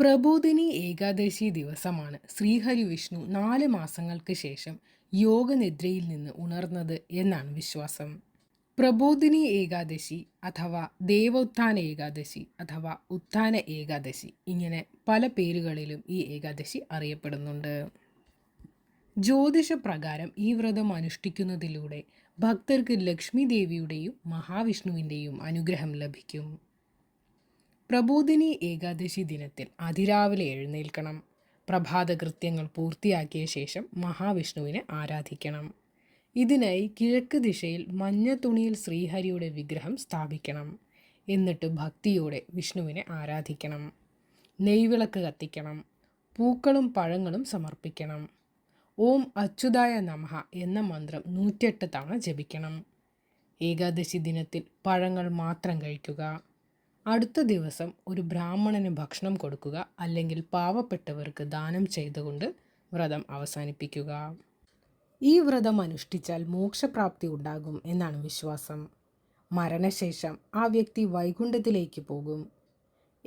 പ്രബോധിനി ഏകാദശി ദിവസമാണ്. ശ്രീഹരി വിഷ്ണു നാല് മാസങ്ങൾക്ക് ശേഷം യോഗനിദ്രയിൽ നിന്ന് ഉണർന്നത് എന്നാണ് വിശ്വാസം. പ്രബോധിനി ഏകാദശി അഥവാ ദേവോത്ഥാന ഏകാദശി അഥവാ ഉത്ഥാന ഏകാദശി ഇങ്ങനെ പല പേരുകളിലും ഈ ഏകാദശി അറിയപ്പെടുന്നുണ്ട്. ജ്യോതിഷപ്രകാരം ഈ വ്രതം അനുഷ്ഠിക്കുന്നതിലൂടെ ഭക്തർക്ക് ലക്ഷ്മി ദേവിയുടെയും മഹാവിഷ്ണുവിന്റെയും അനുഗ്രഹം ലഭിക്കും. പ്രബോധിനി ഏകാദശി ദിനത്തിൽ അതിരാവിലെ എഴുന്നേൽക്കണം. പ്രഭാത കൃത്യങ്ങൾ പൂർത്തിയാക്കിയ ശേഷം മഹാവിഷ്ണുവിനെ ആരാധിക്കണം. ഇതിനായി കിഴക്ക് ദിശയിൽ മഞ്ഞ തുണിയിൽ ശ്രീഹരിയുടെ വിഗ്രഹം സ്ഥാപിക്കണം. എന്നിട്ട് ഭക്തിയോടെ വിഷ്ണുവിനെ ആരാധിക്കണം. നെയ്വിളക്ക് കത്തിക്കണം. പൂക്കളും പഴങ്ങളും സമർപ്പിക്കണം. ഓം അച്യുതായ നമഹ എന്ന മന്ത്രം നൂറ്റെട്ട് തവണ ജപിക്കണം. ഏകാദശി ദിനത്തിൽ പഴങ്ങൾ മാത്രം കഴിക്കുക. അടുത്ത ദിവസം ഒരു ബ്രാഹ്മണന് ഭക്ഷണം കൊടുക്കുക അല്ലെങ്കിൽ പാവപ്പെട്ടവർക്ക് ദാനം ചെയ്തുകൊണ്ട് വ്രതം അവസാനിപ്പിക്കുക. ഈ വ്രതം അനുഷ്ഠിച്ചാൽ മോക്ഷപ്രാപ്തി ഉണ്ടാകും എന്നാണ് വിശ്വാസം. മരണശേഷം ആ വ്യക്തി വൈകുണ്ഠത്തിലേക്ക് പോകും.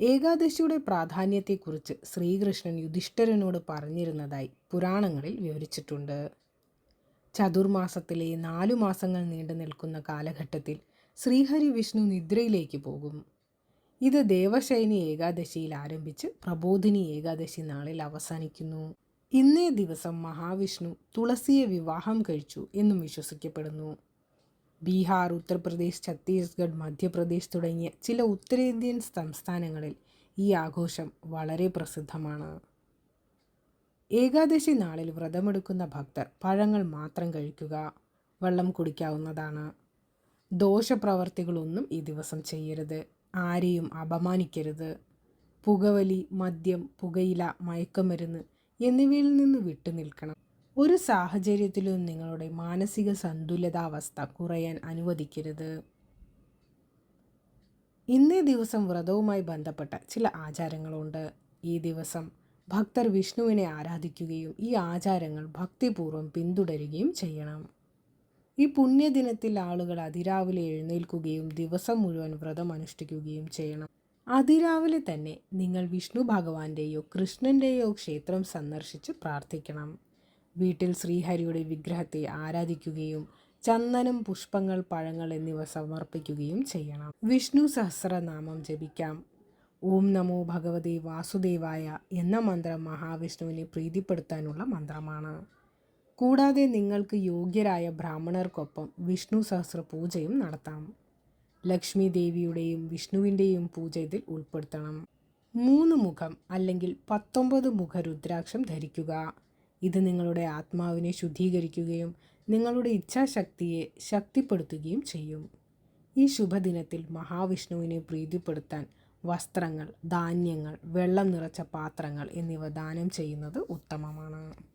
ഏകാദശിയുടെ പ്രാധാന്യത്തെക്കുറിച്ച് ശ്രീകൃഷ്ണൻ യുധിഷ്ഠരനോട് പറഞ്ഞിരുന്നതായി പുരാണങ്ങളിൽ വിവരിച്ചിട്ടുണ്ട്. ചതുർമാസത്തിലെ നാലു മാസങ്ങൾ നീണ്ടു നിൽക്കുന്ന കാലഘട്ടത്തിൽ ശ്രീഹരി വിഷ്ണു നിദ്രയിലേക്ക് പോകും. ഇത് ദേവശൈനി ഏകാദശിയിൽ ആരംഭിച്ച് പ്രബോധിനി ഏകാദശി നാളിൽ അവസാനിക്കുന്നു. ഇന്നേ ദിവസം മഹാവിഷ്ണു തുളസിയെ വിവാഹം കഴിച്ചു എന്നും വിശ്വസിക്കപ്പെടുന്നു. ബീഹാർ ഉത്തർപ്രദേശ് ഛത്തീസ്ഗഡ് മധ്യപ്രദേശ് തുടങ്ങിയ ചില ഉത്തരേന്ത്യൻ സംസ്ഥാനങ്ങളിൽ ഈ ആഘോഷം വളരെ പ്രസിദ്ധമാണ്. ഏകാദശി നാളിൽ വ്രതമെടുക്കുന്ന ഭക്തർ പഴങ്ങൾ മാത്രം കഴിക്കുക വെള്ളം കുടിക്കാവുന്നതാണ്. ദോഷപ്രവർത്തികളൊന്നും ഈ ദിവസം ചെയ്യരുത്. ആരെയും അപമാനിക്കരുത്. പുകവലി മദ്യം പുകയില മയക്കുമരുന്ന് എന്നിവയിൽ നിന്ന് വിട്ടുനിൽക്കണം ഒരു സാഹചര്യത്തിലും നിങ്ങളുടെ മാനസിക സന്തുലിതാവസ്ഥ കുറയാൻ അനുവദിക്കരുത്. ഇന്നേ ദിവസം വ്രതവുമായി ബന്ധപ്പെട്ട ചില ആചാരങ്ങളുണ്ട്. ഈ ദിവസം ഭക്തർ വിഷ്ണുവിനെ ആരാധിക്കുകയും ഈ ആചാരങ്ങൾ ഭക്തിപൂർവം പിന്തുടരുകയും ചെയ്യണം. ഈ പുണ്യദിനത്തിൽ ആളുകൾ അതിരാവിലെ എഴുന്നേൽക്കുകയും ദിവസം മുഴുവൻ വ്രതം അനുഷ്ഠിക്കുകയും ചെയ്യണം. അതിരാവിലെ തന്നെ നിങ്ങൾ വിഷ്ണു ഭഗവാന്റെയോ കൃഷ്ണന്റെയോ ക്ഷേത്രം സന്ദർശിച്ച് പ്രാർത്ഥിക്കണം. വീട്ടിൽ ശ്രീഹരിയുടെ വിഗ്രഹത്തെ ആരാധിക്കുകയും ചന്ദനം പുഷ്പങ്ങൾ പഴങ്ങൾ എന്നിവ സമർപ്പിക്കുകയും ചെയ്യണം. വിഷ്ണു സഹസ്രനാമം ജപിക്കാം. ഓം നമോ ഭഗവതി വാസുദേവായ എന്ന മന്ത്രം മഹാവിഷ്ണുവിനെ പ്രീതിപ്പെടുത്താനുള്ള മന്ത്രമാണ്. കൂടാതെ നിങ്ങൾക്ക് യോഗ്യരായ ബ്രാഹ്മണർക്കൊപ്പം വിഷ്ണു സഹസ്ര പൂജയും നടത്താം. ലക്ഷ്മി ദേവിയുടെയും വിഷ്ണുവിന്റെയും പൂജ ഇതിൽ ഉൾപ്പെടുത്തണം. മൂന്ന് മുഖം അല്ലെങ്കിൽ പത്തൊമ്പത് മുഖ രുദ്രാക്ഷം ധരിക്കുക. ഇത് നിങ്ങളുടെ ആത്മാവിനെ ശുദ്ധീകരിക്കുകയും നിങ്ങളുടെ ഇച്ഛാശക്തിയെ ശക്തിപ്പെടുത്തുകയും ചെയ്യും. ഈ ശുഭദിനത്തിൽ മഹാവിഷ്ണുവിനെ പ്രീതിപ്പെടുത്താൻ വസ്ത്രങ്ങൾ ധാന്യങ്ങൾ വെള്ളം നിറച്ച പാത്രങ്ങൾ എന്നിവ ദാനം ചെയ്യുന്നത് ഉത്തമമാണ്.